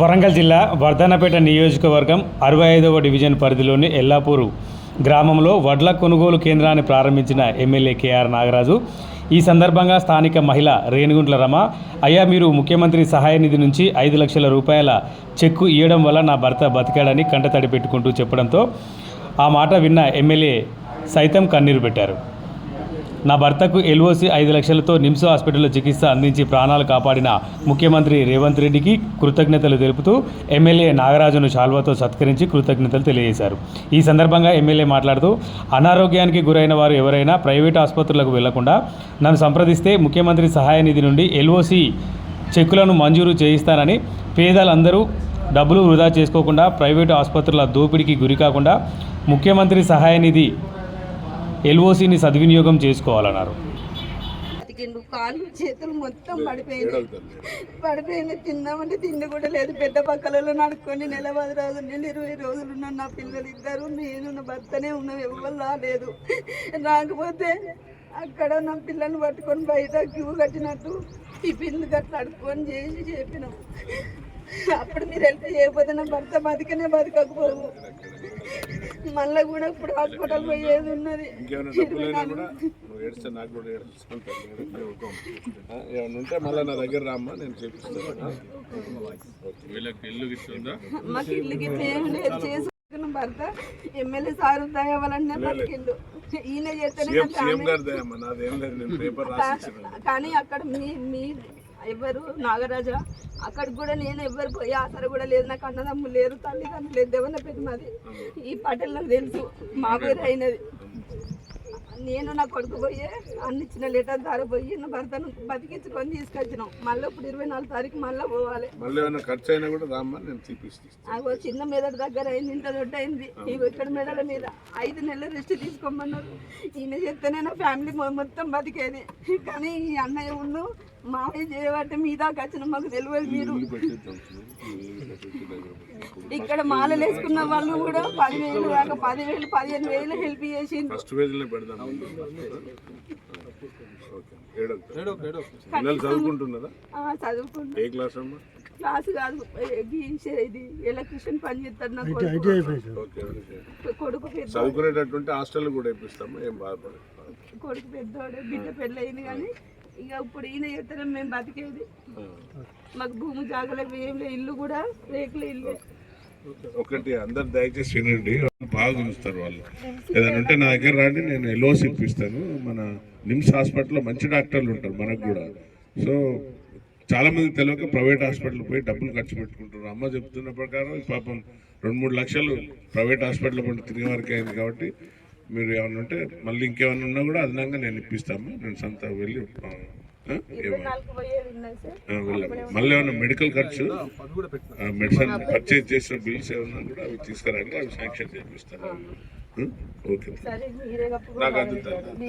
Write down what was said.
వరంగల్ జిల్లా వర్ధన్నపేట నియోజకవర్గం అరవై ఐదవ డివిజన్ పరిధిలోని ఎల్లాపూరు గ్రామంలో వడ్ల కొనుగోలు కేంద్రాన్ని ప్రారంభించిన ఎమ్మెల్యే కేఆర్ నాగరాజు. ఈ సందర్భంగా స్థానిక మహిళ రేణుగుంట్ల రమ అయ్యా మీరు ముఖ్యమంత్రి సహాయ నిధి నుంచి ఐదు లక్షల రూపాయల చెక్కు ఇవ్వడం వల్ల నా భర్త బతికాడని కంటతడి పెట్టుకుంటూ చెప్పడంతో ఆ మాట విన్న ఎమ్మెల్యే సైతం కన్నీరు పెట్టారు. నా భర్తకు ఎల్ఓసి ఐదు లక్షలతో నిమ్స్ హాస్పిటల్లో చికిత్స అందించి ప్రాణాలు కాపాడిన ముఖ్యమంత్రి రేవంత్ రెడ్డికి కృతజ్ఞతలు తెలుపుతూ ఎమ్మెల్యే నాగరాజును శాల్వాతో సత్కరించి కృతజ్ఞతలు తెలియజేశారు. ఈ సందర్భంగా ఎమ్మెల్యే మాట్లాడుతూ అనారోగ్యానికి గురైన వారు ఎవరైనా ప్రైవేట్ ఆసుపత్రులకు వెళ్ళకుండా నన్ను సంప్రదిస్తే ముఖ్యమంత్రి సహాయ నిధి నుండి ఎల్ఓసి చెక్కులను మంజూరు చేయిస్తానని పేదలందరూ డబ్బులు వృధా చేసుకోకుండా ప్రైవేటు ఆసుపత్రుల దోపిడీకి గురి కాకుండా ముఖ్యమంత్రి సహాయ నిధి ఎల్ఓసిని సద్వినియోగం చేసుకోవాలన్నారు. బతికిండు కాళ్ళు చేతులు మొత్తం పడిపోయింది పడిపోయింది తిందామంటే తిండి కూడా లేదు. పెద్ద పక్కలలో నడుకొని నెల పది రోజులు నుండి ఇరవై రోజులు ఉన్నాను నా పిల్లలు ఇద్దరు నేను నా భర్తనే ఉన్నాం ఎవరు రాలేదు. రాకపోతే అక్కడ నా పిల్లల్ని పట్టుకొని బయట క్యూ కట్టినట్టు ఈ పిల్లలు గట్ల అడుక్కొని చేసి చెప్పినాం. అప్పుడు మీరు హెల్ప్ చేయకపోతే నా భర్త బతికనే బతకకపోవు. మళ్ళీ కూడా ఇప్పుడు హాస్పిటల్ పోయేది ఉన్నది? ఉంటే మళ్ళీ నా దగ్గర రామ్మా నేను ఇల్లు మాకు లేదు. చేసుకున్న భర్త. ఎమ్మెల్యే సారు దయవలనే బతికిండు ఈయన చేస్తేనే సీఎం నా సీఎం ఫ్యామిలీ గారి దయమ్మా నాదేం లేదు నేను పేపర్ రాసిచ్చిన కానీ అక్కడ మీ మీ ఎవరు నాగరాజా? అక్కడికి కూడా నేను ఎవరు పోయి ఆసర కూడా లేదు. నాకు అన్నదమ్ములు లేరు తల్లిదండ్రులు లేదు దేవన్న పెద్ద మాది ఈ పటేల్ నాకు తెలుసు మా పేరు అయినది. నేను నా కొడుకు పోయి అన్ని ఇచ్చిన లెటర్ ద్వారా పోయి నా భర్తను బతికించుకొని తీసుకొచ్చినాం. మళ్ళీ ఇప్పుడు ఇరవై నాలుగు తారీఖు మళ్ళీ పోవాలి. మళ్ళీ ఖర్చు అయినా కూడా రామ్మా నేను చూపిస్తాను చిన్న మెదడు దగ్గర అయింది ఇంత దొడ్డ అయింది. ఇవి ఇక్కడ మెదడు మీద ఐదు నెలలు రెస్ట్ తీసుకోమన్నారు. ఈయన చెప్తేనే నా ఫ్యామిలీ మొత్తం బతికేది. కానీ ఈ అన్నయ్య ఉండు మామయ్య చేయబట్టి మీ దాకా వచ్చిన మాకు తెలియదు మీరు. ఇక్కడ మాలలు వేసుకున్న వాళ్ళు కూడా పదివేలు దాకా పదివేలు పదిహేను వేలు హెల్ప్ ఫస్ట్ పేజీలో పెడదాం ఏ క్లాస్ అమ్మా? క్లాస్ కాదు ఏ- గీ- ఇది ఎలక్ట్రిషియన్ పని కొడుకు. చదువుకునేటటువంటి హాస్టల్ కూడా వేపిస్తాము? ఏం బాధపడదు. కొడుకు పెద్దోడు బిడ్డ పెళ్ళయింది కానీ ఇక ఇప్పుడు ఈయన చెప్తారా మేము బతికేది. మాకు భూమి జాగలేదు ఏం లేదు ఇల్లు కూడా రేకుల ఇల్లు. ఒకటి అందరు దయచేసి వినండి బాగా చూస్తారు వాళ్ళు. ఏదైనా ఉంటే నా దగ్గర రండి నేను ఎల్ఓసి ఇప్పిస్తాను మన నిమ్స్ హాస్పిటల్లో మంచి డాక్టర్లు ఉంటారు మనకు కూడా. సో చాలా మంది తెలియక ప్రైవేట్ హాస్పిటల్ పోయి డబ్బులు ఖర్చు పెట్టుకుంటారు. అమ్మ చెప్తున్న ప్రకారం పాపం రెండు మూడు లక్షలు ప్రైవేట్ హాస్పిటల్ పండి తిరిగే వరకు అయింది కాబట్టి మీరు ఏమైనా ఉంటే మళ్ళీ ఇంకేమైనా ఉన్నా కూడా అదనంగా నేను ఇప్పిస్తాము. నేను సొంత వెళ్ళి వెళ్ళాము. మళ్ళీ ఏమైనా మెడికల్ ఖర్చు? మెడిసిన్ పర్చేజ్ చేసిన బిల్స్ ఏమన్నా కూడా అవి తీసుకురండి అవి శాంక్షన్ చేపిస్తాను. ఓకే. సరే మీరే కప్పు నాకు అందుతుంది